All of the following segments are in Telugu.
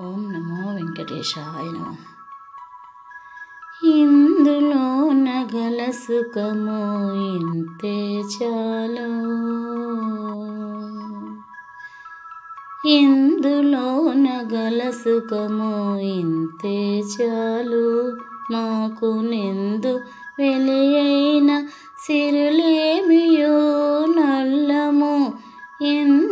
ఓం నమో వెంకటేశాయ నమ. ఇందులో నగల సుఖము ఇంతే చాలు. ఇందులో నగల సుఖము ఇంతే చాలు. మాకు నిందు వెలియైన సిరులేమియో నల్లము. ఎందు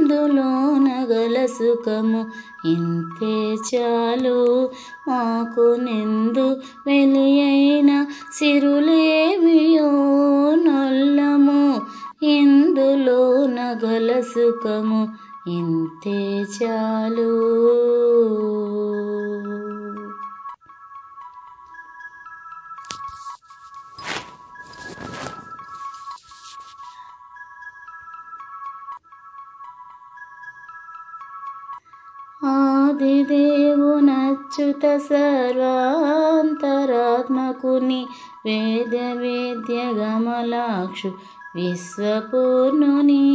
నగల సుఖము ఇంతే చాలు. మాకు నిందు వెలియైన సిరులేమియో నల్లము. ఇందులో నగల సుఖము ఇంతే చాలు. ఆదిదేవునచ్యుత సర్వాంతరాత్మకుని వేద వేద్య గమలాక్షు విశ్వపూర్ణుని.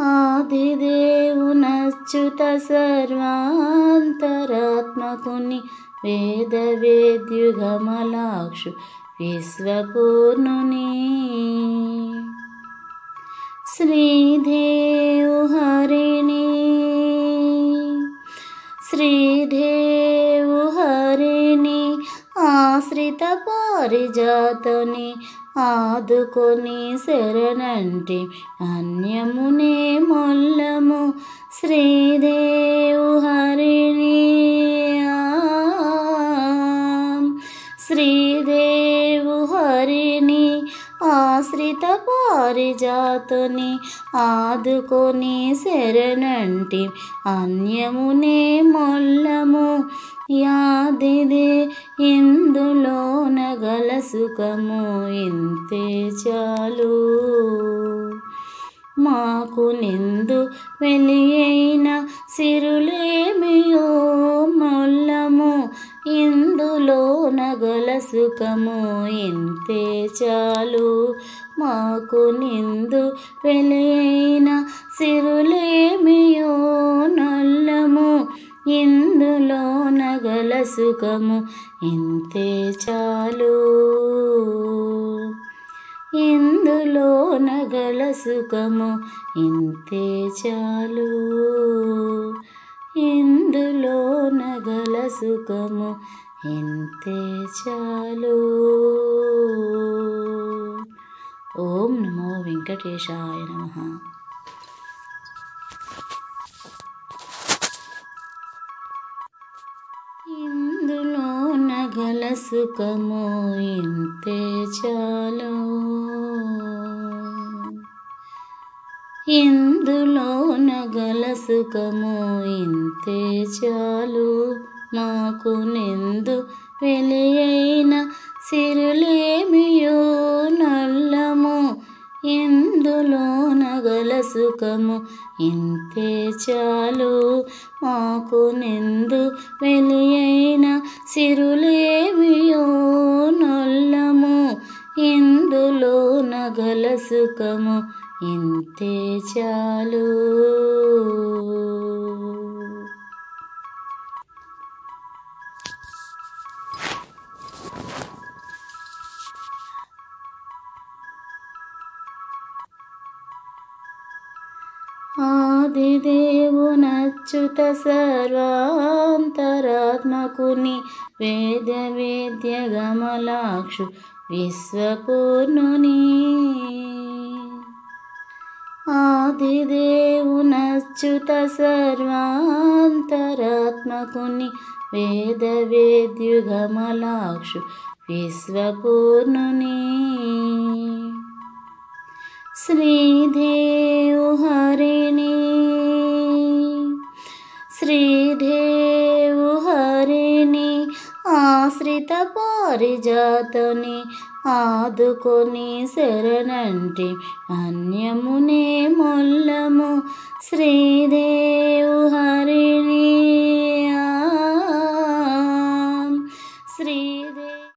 ఆదిదేవునచ్యుత సర్వాంతరాత్మకుని వేద వేద్యుగమలాక్షు విశ్వపూర్ణుని. శ్రీదేవు హరి శ్రీదేవు హరిణి ఆశ్రిత పారిజాతని ఆదుకొని శరణంటి అన్యమునే మొల్లము శ్రీదేవు హరిణి శ్రీ పారిజాతుని ఆదుకొని శరణంటి అన్యమునే మొల్లము. యాదిదే ఇందులోన గల సుఖము ఇంతే చాలు. మాకు నిందు వెలియైన సిరులేమియో మొల్లము. ఇందులో నగల సుఖము ఇంతే చాలు. మాకు నిందు వెలైన సిరులేమియో నల్లము. ఇందులో నగల సుఖము ఇంతే చాలు? ఇందులో నగల సుఖము ఇంతే చాలు? ఇందులో నగల సుఖము ఇంతే చాలు? ఓం నమో వెంకటేశాయ నమ. ఇందులో నగల సుఖము ఇంతే చాలు. ఇందులో నగల సుఖము ఇంతే చాలు. మాకు నిందు వెలియైన సిరులే సుఖము ఇంతే చాలు. మాకు నిందు వెలియైన సిరులేమియో నొల్లము. ఇందులో నగల సుఖము ఇంతే చాలు. ఆదిదేవునచ్యుత సర్వాంతరాత్మకుని వేద వేద్య గమలాక్షు విశ్వపూర్ణుని. ఆదిదేవునచ్యుత సర్వాంతరాత్మకుని వేద వేద్యుగమలాక్షు విశ్వపూర్ణుని. శ్రీదే ఆశ్రిత పారిజాతని ఆదుకొని శరణంటి అన్యమునే మొల్లము శ్రీదే